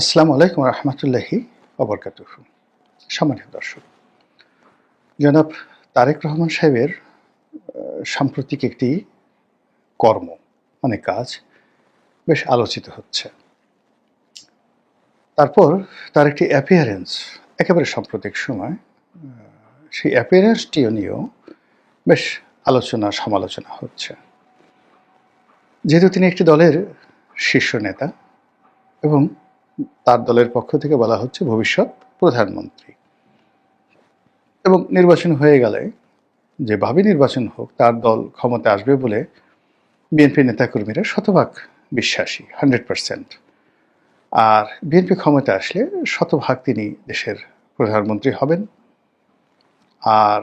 আসসালামু আলাইকুম রহমতুল্লাহি অবরকাতুহ সম্মানিত দর্শক, জনাব তারেক রহমান সাহেবের সাম্প্রতিক একটি কর্ম মানে কাজ বেশ আলোচিত হচ্ছে। তারপর তার একটি অ্যাপিয়ারেন্স একেবারে সাম্প্রতিক সময় সেই অ্যাপিয়ারেন্সটিও নিয়েও বেশ আলোচনা, সমালোচনা হচ্ছে। যেহেতু তিনি একটি দলের শীর্ষ নেতা এবং তার দলের পক্ষ থেকে বলা হচ্ছে ভবিষ্যৎ প্রধানমন্ত্রী। এবং নির্বাচন হয়ে গেলে যেভাবে নির্বাচন হোক, তার দল ক্ষমতা আসবে বলে বিএনপি নেতাকর্মীরা শতভাগ বিশ্বাসী, হান্ড্রেড পারসেন্ট। আর বিএনপি ক্ষমতা আসলে শতভাগ তিনি দেশের প্রধানমন্ত্রী হবেন। আর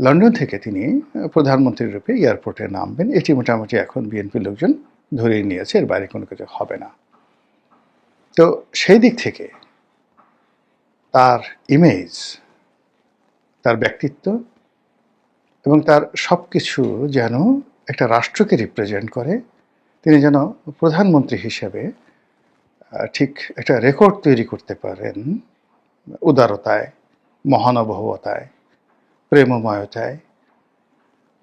লন্ডন থেকে তিনি প্রধানমন্ত্রী রূপে এয়ারপোর্টে নামবেন। এটি মোটামুটি এখন বিএনপির লোকজন ধরেই নিয়েছে, এর বাইরে কোনো কিছু হবে না। তো সেই দিক থেকে তার ইমেজ তার ব্যক্তিত্ব এবং তার সব কিছু যেন একটা রাষ্ট্রকে রিপ্রেজেন্ট করে তিনি যেন প্রধানমন্ত্রী হিসেবে ঠিক একটা রেকর্ড তৈরি করতে পারেন উদারতায় মহানুভবতায় প্রেমময়তায়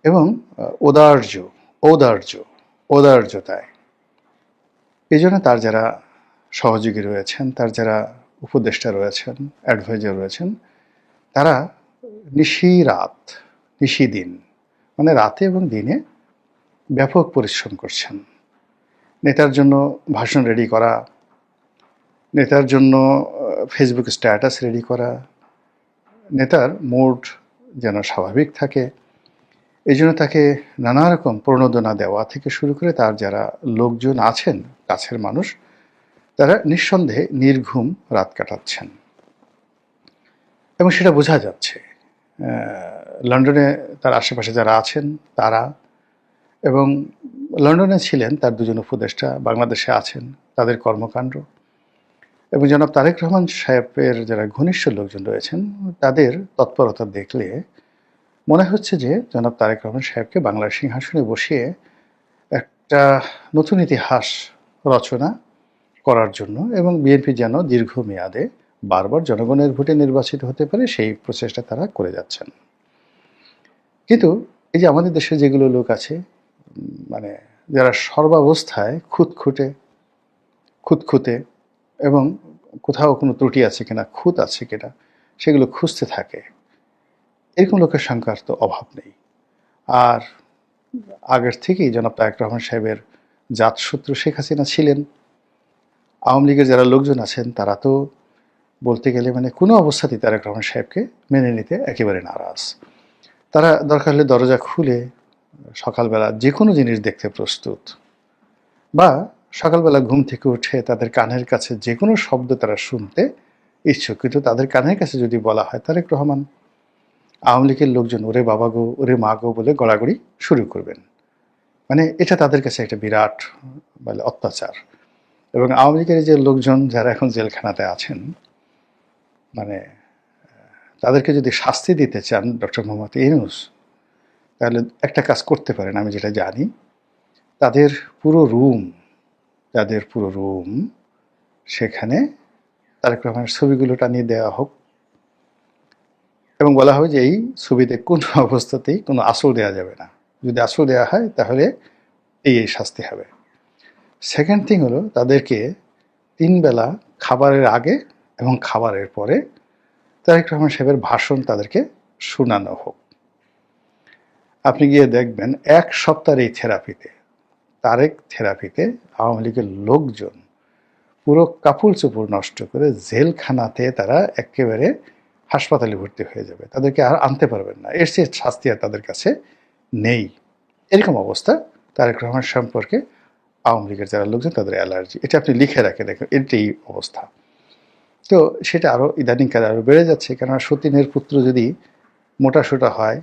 এবং আহ, ঔদার্য ঔদার্য ঔদার্যতায়। এই জন্য তার যারা সহযোগী রয়েছেন, তার যারা উপদেষ্টা রয়েছেন অ্যাডভাইজার রয়েছেন, তারা নিশি রাত, নিশি দিন মানে রাতে এবং দিনে ব্যাপক পরিশ্রম করছেন। নেতার জন্য ভাষণ রেডি করা, নেতার জন্য ফেসবুক স্ট্যাটাস রেডি করা, নেতার মুড যেন স্বাভাবিক থাকে, এই জন্য তাকে নানা রকম প্রণোদনা দেওয়া থেকে শুরু করে তার যারা লোকজন আছেন, কাছের মানুষ তারা নিঃসন্দেহে নির্ঘুম রাত কাটাচ্ছেন। এবং সেটা বোঝা যাচ্ছে। লন্ডনে তার আশেপাশে যারা আছেন, তারা এবং লন্ডনে ছিলেন তার দুজন উপদেষ্টা, বাংলাদেশে আছেন, তাদের কর্মকাণ্ড। এবং জনাব তারেক রহমান সাহেবের যারা ঘনিষ্ঠ লোকজন রয়েছেন, তাদের তৎপরতা দেখলে মনে হচ্ছে যে জনাব তারেক রহমান সাহেবকে বাংলার সিংহাসনে বসিয়ে একটা নতুন ইতিহাস রচনা করার জন্য এবং বিএনপি যেন দীর্ঘমেয়াদে বারবার জনগণের ভোটে নির্বাচিত হতে পারে, সেই প্রচেষ্টা তারা করে যাচ্ছেন। কিন্তু এই যে আমাদের দেশে যেগুলো লোক আছে মানে যারা সর্বাবস্থায় খুঁতখুঁটে, খুঁতখুঁতে এবং কোথাও কোনো ত্রুটি আছে কিনা, খুঁত আছে কিনা, সেগুলো খুঁজতে থাকে, এরকম লোকের সংখ্যার তো অভাব নেই। আর আগের থেকেই জনাব তারেক রহমান সাহেবের জাতশত্রু শেখ হাসিনা ছিলেন আওয়ামী লীগের যারা লোকজন আছেন, তারা তো বলতে গেলে মানে কোনো অবস্থাতেই তারেক রহমান সাহেবকে মেনে নিতে একেবারে নারাজ। তারা দরকার হলে দরজা খুলে সকালবেলা যে কোনো জিনিস দেখতে প্রস্তুত বা সকালবেলা ঘুম থেকে উঠে তাদের কানের কাছে যে কোনো শব্দ তারা শুনতে ইচ্ছুক। কিন্তু তাদের কানের কাছে যদি বলা হয়, তারেক রহমান, আওয়ামী লীগের লোকজন ওরে বাবা গো, ওরে মা গো বলে গড়াগড়ি শুরু করবেন। মানে এটা তাদের কাছে একটা বিরাট বলে অত্যাচার। এবং আওয়ামী লীগের যে লোকজন যারা এখন জেলখানাতে আছেন মানে তাদেরকে যদি শাস্তি দিতে চান ডক্টর মোহাম্মদ ইউনুস, তাহলে একটা কাজ করতে পারেন, আমি যেটা জানি। তাদের পুরো রুম, তাদের পুরো রুম সেখানে তারেক রহমানের ছবিগুলো টানিয়ে দেওয়া হোক। এবং বলা হবে যে এই ছবিতে কোনো অবস্থাতেই কোনো আসল দেওয়া যাবে না। যদি আসল দেওয়া হয়, তাহলে এই এই শাস্তি হবে। সেকেন্ড থিং হলো তাদেরকে তিন বেলা খাবারের আগে এবং খাবারের পরে তারেক রহমান সাহেবের ভাষণ তাদেরকে শোনানো হোক। আপনি গিয়ে দেখবেন এক সপ্তাহের এই থেরাপিতে, তারেক থেরাপিতে আওয়ামী লীগের লোকজন পুরো কাপড় চোপড় নষ্ট করে জেলখানাতে তারা একেবারে হাসপাতালে ভর্তি হয়ে যাবে। তাদেরকে আর আনতে পারবেন না। এর চেয়ে শাস্তি আর তাদের কাছে নেই। এরকম অবস্থা তারেক রহমান সম্পর্কে আওয়ামী লীগের যারা লোকজন, তাদের অ্যালার্জি। এটা আপনি লিখে রাখেন, দেখেন, এটাই অবস্থা। তো সেটা আরও ইদানিংকালে আরও বেড়ে যাচ্ছে, কেননা সতীনের পুত্র যদি মোটা সোটা হয়,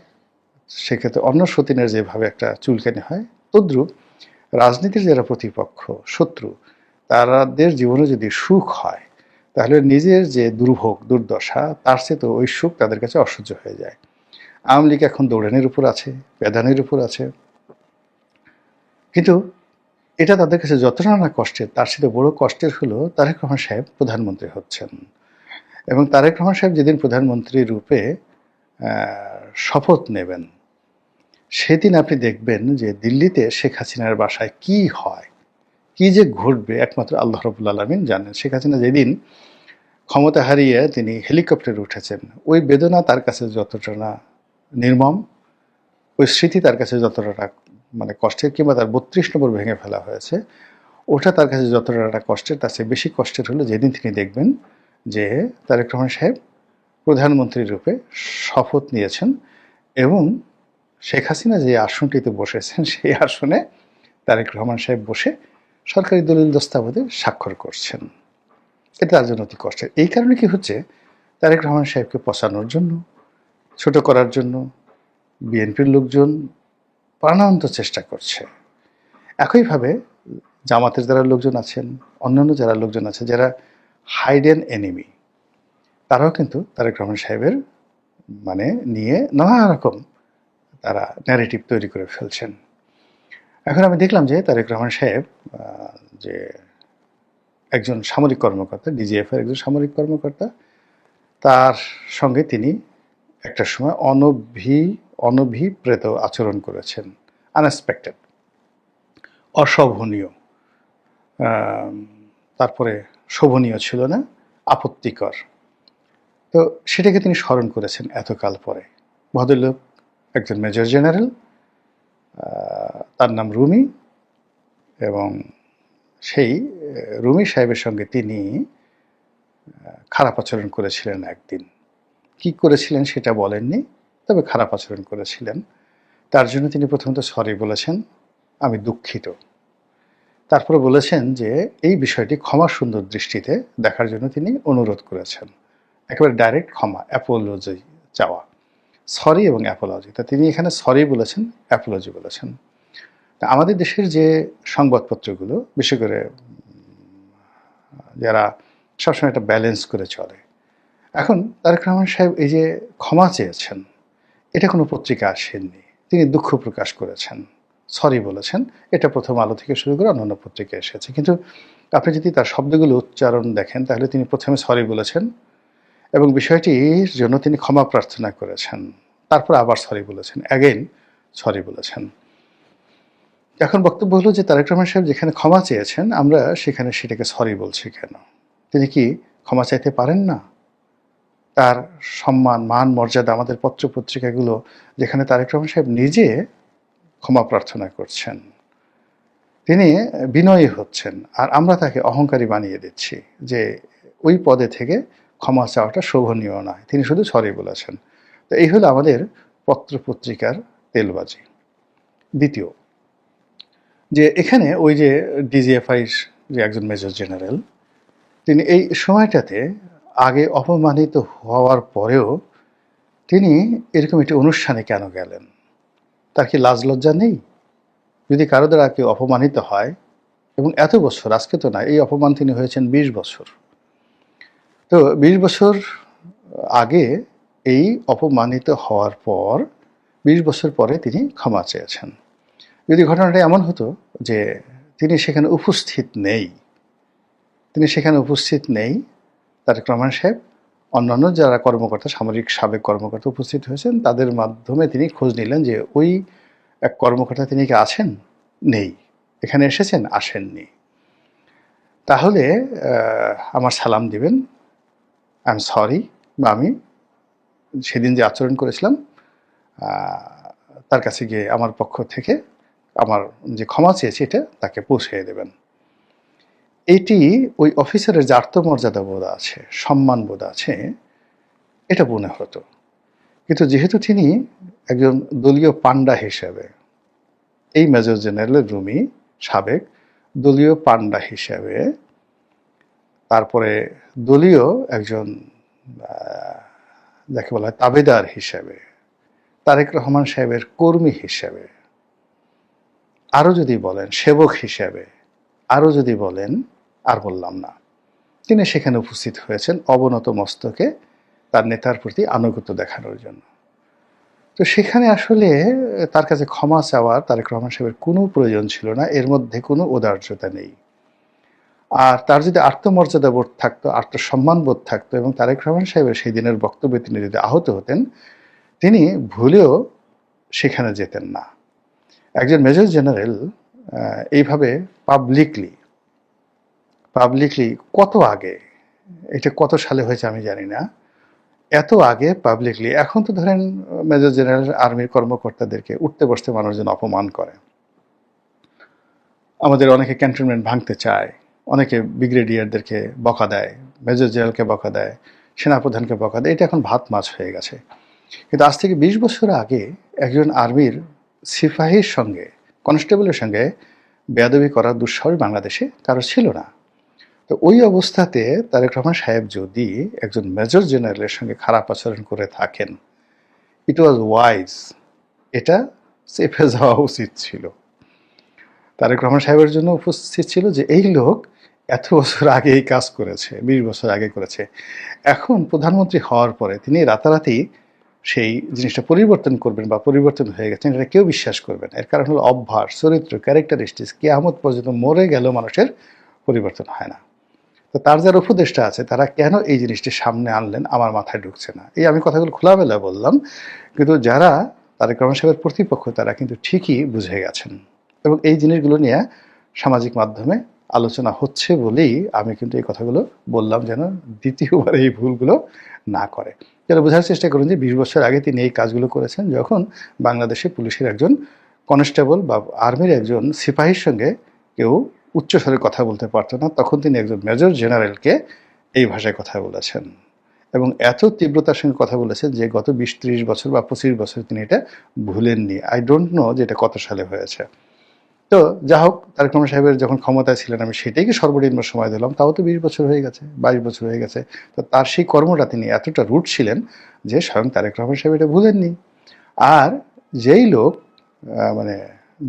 সেক্ষেত্রে অন্য সতীনের যেভাবে একটা চুলকানি হয়, তদ্রূপ রাজনীতির যারা প্রতিপক্ষ, শত্রু তারাদের জীবনে যদি সুখ হয়, তাহলে নিজের যে দুর্ভোগ, দুর্দশা, তার চেয়ে তো ওই সুখ তাদের কাছে অসহ্য হয়ে যায়। আওয়ামী লীগ এখন দৌড়ানির উপর আছে প্যাদানির উপর আছে। কিন্তু এটা তাদের কাছে যতটা না কষ্টের, তার সাথে বড় কষ্টের হলো তারেক রহমান সাহেব প্রধানমন্ত্রী হচ্ছেন। এবং তারেক রহমান সাহেব যেদিন প্রধানমন্ত্রী রূপে শপথ নেবেন, সেদিন আপনি দেখবেন যে দিল্লিতে শেখ হাসিনার বাসায় কি হয়, কি যে ঘটবে একমাত্র আল্লাহ রবুল আলমিন জানেন। শেখ হাসিনা যেদিন ক্ষমতা হারিয়ে তিনি হেলিকপ্টারে উঠেছেন, ওই বেদনা তার কাছে যতটা না নির্মম, ওই স্মৃতি তার কাছে যতটা মানে কষ্টের কিংবা তার বত্রিশ নম্বর ভেঙে ফেলা হয়েছে, ওটা তার কাছে যতটা না কষ্টের, তার চেয়ে বেশি কষ্টের হলো যেদিন তিনি দেখবেন যে তারেক রহমান সাহেব প্রধানমন্ত্রী রূপে শপথ নিয়েছেন এবং শেখ হাসিনা যে আসনটিতে বসেছেন, সেই আসনে তারেক রহমান সাহেব বসে সরকারি দলিল দস্তাবেজে স্বাক্ষর করছেন। এটা তার জন্য অতি কষ্টের। এই কারণে কি হচ্ছে? তারেক রহমান সাহেবকে পচানোর জন্য, ছোট করার জন্য, বিএনপির লোকজন প্রাণান্ত চেষ্টা করছে। একইভাবে জামাতের যারা লোকজন আছেন, অন্যান্য যারা লোকজন আছে, যারা হাইডেন এনিমি, তারাও কিন্তু তারেক রহমান সাহেবের মানে নিয়ে নানা রকম তারা ন্যারেটিভ তৈরি করে ফেলছেন। এখন আমি দেখলাম যে তারেক রহমান সাহেব যে একজন সামরিক কর্মকর্তা ডিজিএফ এর একজন সামরিক কর্মকর্তা, তার সঙ্গে তিনি একটা সময় অনভি অনভিপ্রেত আচরণ করেছেন। আনএক্সপেক্টেড অশোভনীয়। তারপরে শোভনীয় ছিল না, আপত্তিকর। তো সেটাকে তিনি স্মরণ করেছেন এতকাল পরে। ভদ্রলোক, একজন মেজর জেনারেল তার নাম রুমি এবং সেই রুমি সাহেবের সঙ্গে তিনি খারাপ আচরণ করেছিলেন একদিন। কি করেছিলেন সেটা বলেননি। তবে খারাপ আচরণ করেছিলেন। তার জন্য তিনি প্রথমত সরি বলেছেন, আমি দুঃখিত। তারপরে বলেছেন যে, এই বিষয়টি ক্ষমা সুন্দর দৃষ্টিতে দেখার জন্য তিনি অনুরোধ করেছেন। একেবারে ডাইরেক্ট ক্ষমা অ্যাপোলজি চাওয়া। সরি এবং অ্যাপোলজি তা তিনি এখানে সরি বলেছেন অ্যাপোলজি বলেছেন। তা আমাদের দেশের যে সংবাদপত্রগুলো, বিশেষ করে যারা সবসময় একটা ব্যালেন্স করে চলে। এখন তারেক রহমান সাহেব এই যে ক্ষমা চেয়েছেন এটা কোনো পত্রিকা আসেননি। তিনি দুঃখ প্রকাশ করেছেন। সরি বলেছেন। এটা প্রথম আলো থেকে শুরু করে অন্যান্য পত্রিকা এসেছে। কিন্তু আপনি যদি তার শব্দগুলো উচ্চারণ দেখেন, তাহলে তিনি প্রথমে সরি বলেছেন এবং বিষয়টির জন্য তিনি ক্ষমা প্রার্থনা করেছেন। তারপর আবার সরি বলেছেন। অ্যাগেন সরি বলেছেন। এখন বক্তব্য হলো যে তারেক রহমান সাহেব যেখানে ক্ষমা চেয়েছেন, আমরা সেখানে সেটাকে সরি বলছি কেন? তিনি কি ক্ষমা চাইতে পারেন না? তার সম্মান, মান, মর্যাদা আমাদের পত্র পত্রিকাগুলো যেখানে তারেক রহমান সাহেব নিজে ক্ষমা প্রার্থনা করছেন। তিনি বিনয়ী হচ্ছেন, আর আমরা তাকে অহংকারী বানিয়ে দিচ্ছি যে ওই পদে থেকে ক্ষমা চাওয়াটা শোভনীয় নয়। তিনি শুধু সরি বলেছেন। তো এই হলো আমাদের পত্র পত্রিকার তেলবাজি। দ্বিতীয়, যে এখানে ওই যে ডিজিএফআই যে একজন মেজর জেনারেল, তিনি এই সময়টাতে আগে অপমানিত হওয়ার পরেও তিনি এরকম একটি অনুষ্ঠানে কেন গেলেন? তার কি লাজ লজ্জা নেই? যদি কারও দ্বারা কেউ অপমানিত হয়, এবং এত বছর, আজকে তো না, এই অপমান তিনি হয়েছেন বিশ বছর। তো বিশ বছর আগে এই অপমানিত হওয়ার পর, বিশ বছর পরে তিনি ক্ষমা চেয়েছেন। যদি ঘটনাটা এমন হতো যে তিনি সেখানে উপস্থিত নেই, তিনি সেখানে উপস্থিত নেই তারেক রহমান সাহেব, অন্যান্য যারা কর্মকর্তা, সামরিক সাবেক কর্মকর্তা উপস্থিত হয়েছেন, তাদের মাধ্যমে তিনি খোঁজ নিলেন যে ওই এক কর্মকর্তা তিনি কি আছেন? নেই। এখানে এসেছেন? আসেননি। তাহলে আমার সালাম দিবেন। আই এম সরি বা আমি সেদিন যে আচরণ করেছিলাম তার কাছে গিয়ে আমার পক্ষ থেকে আমার যে ক্ষমা চেয়েছি, এটা তাকে পৌঁছে দেবেন। এটি ওই অফিসারের যে আত্মমর্যাদা বোধ আছে সম্মান বোধ আছে, এটা মনে হতো। কিন্তু যেহেতু তিনি একজন দলীয় পান্ডা হিসেবে, এই মেজর জেনারেল রুমি সাবেক দলীয় পান্ডা হিসেবে, তারপরে দলীয় একজন যাকে বলা হয় তাবেদার হিসেবে, তারেক রহমান সাহেবের কর্মী হিসেবে আরও যদি বলেন সেবক হিসেবে আরও যদি বলেন, আর বললাম না। তিনি সেখানে উপস্থিত হয়েছেন অবনত মস্তকে তার নেতার প্রতি আনুগত্য দেখানোর জন্য। তো সেখানে আসলে তার কাছে ক্ষমা চাওয়ার তারেক রহমান সাহেবের কোনো প্রয়োজন ছিল না, এর মধ্যে কোনো উদার্যতা নেই। আর তার যদি আত্মমর্যাদা বোধ থাকতো আত্মসম্মান বোধ থাকতো এবং তারেক রহমান সাহেবের সেই দিনের বক্তব্যে তিনি যদি আহত হতেন, তিনি ভুলেও সেখানে যেতেন না। একজন মেজর জেনারেল এইভাবে পাবলিকলি পাবলিকলি কত আগে? এটা কত সালে হয়েছে আমি জানি না। এত আগে পাবলিকলি এখন তো ধরেন, মেজর জেনারেল আর্মির কর্মকর্তাদেরকে উঠতে বসতে মানুষজন অপমান করে। আমাদের অনেকে ক্যান্টনমেন্ট ভাঙতে চায়, অনেকে ব্রিগেডিয়ারদেরকে বকা দেয়, মেজর জেনারেলকে বকা দেয়, সেনাপ্রধানকে বকা দেয়, এটা এখন ভাত মাছ হয়ে গেছে। কিন্তু আজ থেকে বিশ বছর আগে একজন আর্মির সিপাহীর সঙ্গে কনস্টেবলের সঙ্গে বেয়াদবি করার দুঃসাহস বাংলাদেশে কারও ছিল না। তো ওই অবস্থাতে তারেক রহমান সাহেব যদি একজন মেজর জেনারেলের সঙ্গে খারাপ আচরণ করে থাকেন ইট ওয়াজ ওয়াইজ এটা চেপে যাওয়া উচিত ছিল। তারেক রহমান সাহেবের জন্য উপস্থিত ছিল যে এই লোক এত বছর আগে এই কাজ করেছে, বিশ বছর আগে করেছে। এখন প্রধানমন্ত্রী হওয়ার পরে তিনি রাতারাতি সেই জিনিসটা পরিবর্তন করবেন বা পরিবর্তন হয়ে গেছেন, এটা কেউ বিশ্বাস করবেন এর কারণ হলো অভ্যাস, চরিত্র ক্যারেক্টারিস্টিক্স কেয়ামত পর্যন্ত মরে গেল মানুষের পরিবর্তন হয় না। তো তার যারা উপদেষ্টা আছে, তারা কেন এই জিনিসটি সামনে আনলেন, আমার মাথায় ঢুকছে না। এই আমি কথাগুলো খোলামেলা বললাম, কিন্তু যারা তারেক রহমান সাহেবের প্রতিপক্ষ তারা কিন্তু ঠিকই বুঝে গেছেন। এবং এই জিনিসগুলো নিয়ে সামাজিক মাধ্যমে আলোচনা হচ্ছে বলেই আমি কিন্তু এই কথাগুলো বললাম যেন দ্বিতীয়বার এই ভুলগুলো না করে। যারা বোঝার চেষ্টা করুন যে বিশ বছর আগে তিনি এই কাজগুলো করেছেন যখন বাংলাদেশে পুলিশের একজন কনস্টেবল বা আর্মির একজন সিপাহীর সঙ্গে কেউ উচ্চস্বরে কথা বলতে পারতো না, তখন তিনি একজন মেজর জেনারেলকে এই ভাষায় কথা বলেছেন এবং এত তীব্রতার সঙ্গে কথা বলেছেন যে গত বিশ ত্রিশ বছর বা পঁচিশ বছর তিনি এটা ভুলেননি। আই ডোন্ট নো যে এটা কত সালে হয়েছে। তো যা হোক, তারেক রহমান সাহেবের যখন ক্ষমতায় ছিলেন, আমি সেটাইকে সর্বনিম্ন সময় দিলাম? তাও তো বিশ বছর হয়ে গেছে, বাইশ বছর হয়ে গেছে। তো তার সেই কর্মটা তিনি এতটা রুট ছিলেন যে স্বয়ং তারেক রহমান সাহেব এটা ভুলেননি। আর যেই লোক মানে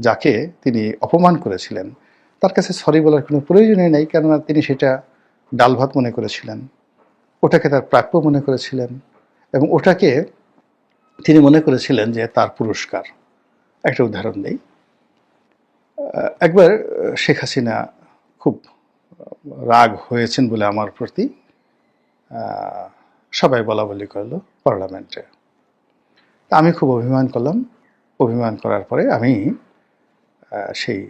যাকে তিনি অপমান করেছিলেন, তার কাছে সরি বলার কোনো প্রয়োজনই নেই, কেননা তিনি সেটা ডাল ভাত মনে করেছিলেন। ওটাকে তার প্রাপ্য মনে করেছিলেন এবং ওটাকে তিনি মনে করেছিলেন যে তার পুরস্কার। একটা উদাহরণ নেই একবার শেখ হাসিনা খুব রাগ হয়েছেন বলে আমার প্রতি সবাই বলা বলি করল পার্লামেন্টে। তা আমি খুব অভিমান করলাম। অভিমান করার পরে আমি সেই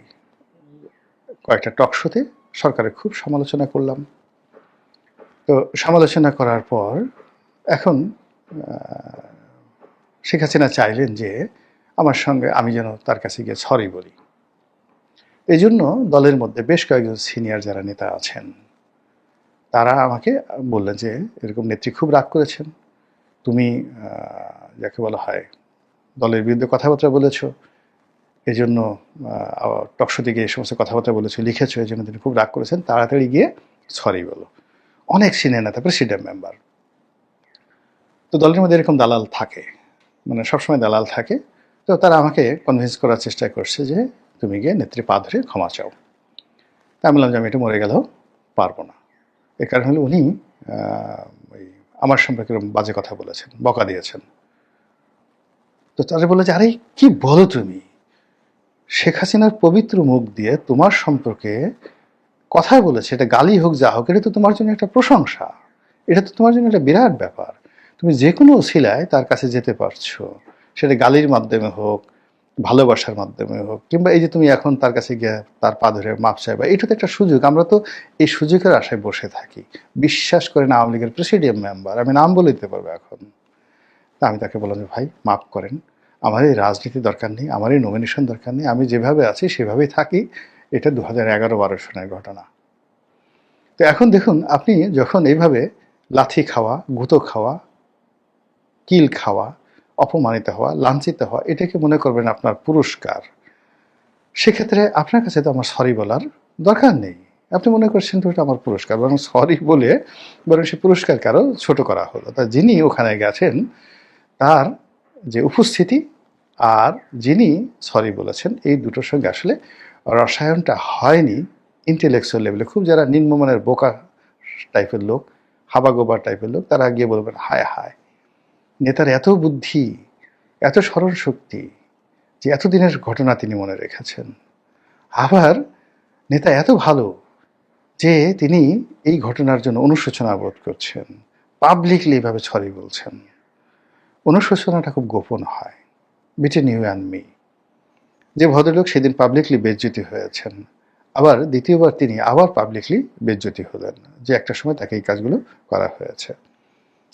কয়েকটা টক শোতে সরকারের খুব সমালোচনা করলাম। তো সমালোচনা করার পর এখন শেখ হাসিনা চাইলেন যে আমার সঙ্গে আমি যেন তার কাছে গিয়ে সরি বলি। এই জন্য দলের মধ্যে বেশ কয়েকজন সিনিয়র যারা নেতা আছেন, তারা আমাকে বললেন যে, এরকম নেত্রী খুব রাগ করেছেন। তুমি যাকে বলা হয়, দলের বিরুদ্ধে কথাবার্তা বলেছ। এই জন্য টকশোতে গিয়ে এই সমস্ত কথাবার্তা বলেছ, লিখেছো। এই জন্য তিনি খুব রাগ করেছেন। তাড়াতাড়ি গিয়ে সরি বলো। অনেক সিনিয়র নেতা প্রেসিডেন্ট মেম্বার। তো দলের মধ্যে এরকম দালাল থাকে। মানে সবসময় দালাল থাকে। তো তারা আমাকে কনভিন্স করার চেষ্টা করছে যে তুমি গিয়ে নেত্রী পা ধরে ক্ষমা চাও। তা আমি বললাম যে আমি এটা মরে গেলেও পারব না। এর কারণ হলো উনি ওই আমার সম্পর্কে বাজে কথা বলেছেন, বকা দিয়েছেন। তো তারা বলে যে, আরে, কি বলো তুমি? শেখ হাসিনার পবিত্র মুখ দিয়ে তোমার সম্পর্কে কথা বলেছে, এটা গালি হোক, যা হোক, এটা তো তোমার জন্য একটা প্রশংসা। এটা তো তোমার জন্য একটা বিরাট ব্যাপার। তুমি যে কোনো ওসিলায় তার কাছে যেতে পারছ। সেটা গালির মাধ্যমে হোক ভালোবাসার মাধ্যমে হোক, কিংবা এই যে তুমি এখন তার কাছে গিয়ে তার পা ধরে মাপ চাইবা, এটা তো একটা সুযোগ। আমরা তো এই সুযোগের আশায় বসে থাকি। বিশ্বাস করেন আওয়ামী লীগের প্রেসিডিয়াম মেম্বার, আমি নাম বলে দিতে পারব এখন। তা আমি তাকে বললাম যে, ভাই মাফ করেন। আমার এই রাজনীতি দরকার নেই, আমার এই নমিনেশন দরকার নেই, আমি যেভাবে আছি সেভাবেই থাকি। এটা দু হাজার এগারো বারো সনের ঘটনা। তো এখন দেখুন, আপনি যখন এইভাবে লাথি খাওয়া, গুঁতো খাওয়া, কিল খাওয়া অপমানিত হওয়া, লাঞ্ছিত হওয়া এটাকে মনে করবেন আপনার পুরস্কার? সেক্ষেত্রে আপনার কাছে তো আমার সরি বলার দরকার নেই। আপনি মনে করছেন তো এটা আমার পুরস্কার, বরং সরি বলে বরং সে পুরস্কার কারও ছোট করা হলো। তা যিনি ওখানে গেছেন, তার যে উপস্থিতি আর যিনি সরি বলেছেন, এই দুটোর সঙ্গে আসলে রসায়নটা হয়নি ইন্টেলেকচুয়াল লেভেলে খুব যারা নিম্নমানের বোকা টাইপের লোক, হাবাগোবা টাইপের লোক, তারা গিয়ে বলবেন, হায় হায়। নেতার এত বুদ্ধি, এত স্মরণ শক্তি যে এতদিনের ঘটনা তিনি মনে রেখেছেন। আবার নেতা এত ভালো যে তিনি এই ঘটনার জন্য অনুশোচনা বোধ করছেন পাবলিকলি এভাবে ছড়ি বলছেন। অনুশোচনাটা খুব গোপন হয় বিটুইন ইউ অ্যান্ড মি যে ভদ্রলোক সেদিন পাবলিকলি বেজ্জতি হয়েছেন, আবার দ্বিতীয়বার তিনি আবার পাবলিকলি বেজ্জতি হলেন যে একটা সময় তাকে এই কাজগুলো করা হয়েছে।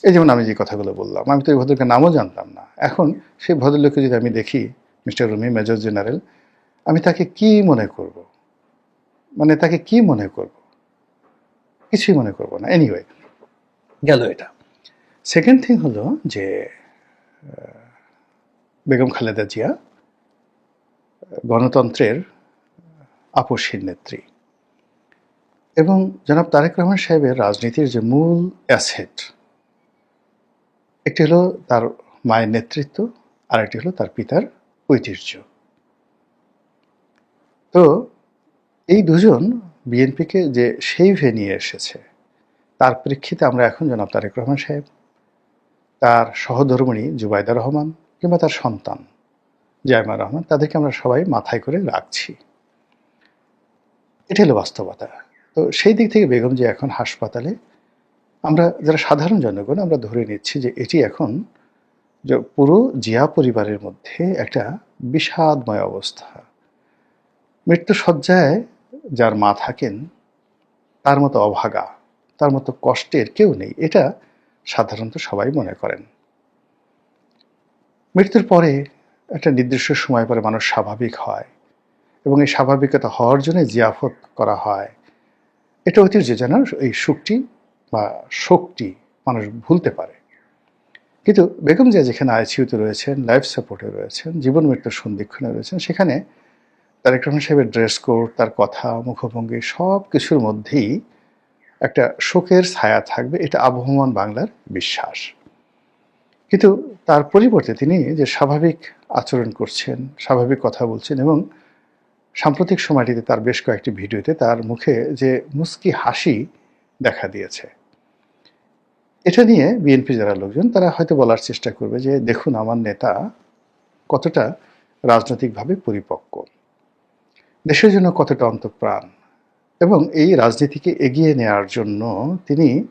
এই যেমন আমি যে কথাগুলো বললাম, আমি তো এই ভদ্রলোকের নামও জানতাম না। এখন সেই ভদ্রলোককে যদি আমি দেখি, মিস্টার রুমি, মেজর জেনারেল, আমি তাকে কি মনে করব? মানে তাকে কি মনে করব? কিছুই মনে করব না। এনিওয়ে গেল এটা। সেকেন্ড থিং হলো যে বেগম খালেদা জিয়া গণতন্ত্রের আপসীর নেত্রী। এবং জনাব তারেক রহমান সাহেবের রাজনীতির যে মূল অ্যাসেট একটি হলো তার মায়ের নেতৃত্ব আর একটি হলো তার পিতার ঐতিহ্য। তো এই দুজন বিএনপিকে যে সেইভে নিয়ে এসেছে, তার প্রেক্ষিতে আমরা এখন জনাব তারেক রহমান সাহেব, তার সহধর্মিণী জুবাইদা রহমান কিংবা তার সন্তান জায়মা রহমান, তাদেরকে আমরা সবাই মাথায় করে রাখছি। এটা হলো বাস্তবতা। তো সেই দিক থেকে বেগম যে এখন হাসপাতালে আমরা যারা সাধারণ জনগণ, আমরা ধরে নিচ্ছি যে এটি এখন যে পুরো জিয়া পরিবারের মধ্যে একটা বিষাদময় অবস্থা। মৃত্যু সজ্জায় যার মা থাকেন, তার মতো অভাগা, তার মতো কষ্টের কেউ নেই, এটা সাধারণত সবাই মনে করেন। মৃত্যুর পরে একটা নির্দিষ্ট সময় পরে মানুষ স্বাভাবিক হয় এবং এই স্বাভাবিকতা হওয়ার জন্য জিয়াফত করা হয়। এটা ঐতিহ্য যেন এই সুখটি বা শোকটি মানুষ ভুলতে পারে। কিন্তু বেগম জিয়া যেখানে আইসিইউতে রয়েছেন, লাইফ সাপোর্টে রয়েছেন, জীবন মৃত্যুর সন্ধিক্ষণে রয়েছেন, সেখানে তারেক রহমান সাহেবের ড্রেস কোড তার কথা, মুখভঙ্গি সব কিছুর মধ্যেই একটা শোকের ছায়া থাকবে, এটা আবহমান বাংলার বিশ্বাস। কিন্তু তার পরিবর্তে তিনি যে স্বাভাবিক আচরণ করছেন, স্বাভাবিক কথা বলছেন এবং সাম্প্রতিক সময়টিতে তার বেশ কয়েকটি ভিডিওতে তার মুখে যে মুস্কি হাসি দেখা দিয়েছে। এটা নিয়ে বিএনপি যারা লোকজন, তারা হয়তো বলার চেষ্টা করবে যে, দেখুন, আমার নেতা কতটা রাজনৈতিকভাবে পরিপক্ক। দেশের জন্য কতটা অন্তঃপ্রাণ। এবং এই রাজনীতিকে এগিয়ে নেওয়ার জন্য তিনি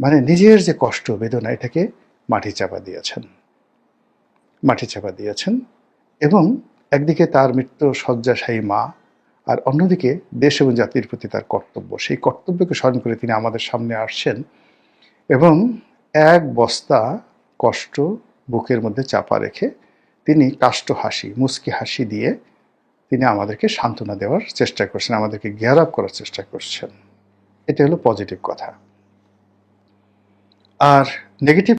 মানে নিজের যে কষ্ট, বেদনা, এটাকে মাটি চাপা দিয়েছেন। মাটি চাপা দিয়েছেন এবং একদিকে তার মৃত্যু শয্যাশায়ী মা আর অন্যদিকে দেশ এবং জাতির প্রতি তার কর্তব্য। সেই কর্তব্যকে স্মরণ করে তিনি আমাদের সামনে আসছেন। এবং এক বস্তা কষ্ট বুকের মধ্যে চাপা রেখে তিনি কাষ্ট হাসি, মুস্কি হাসি দিয়ে তিনি আমাদেরকে সান্ত্বনা দেওয়ার চেষ্টা করছেন, আমাদেরকে গিয়ার আপ করার চেষ্টা করছেন। এটা হলো পজিটিভ কথা। আর নেগেটিভ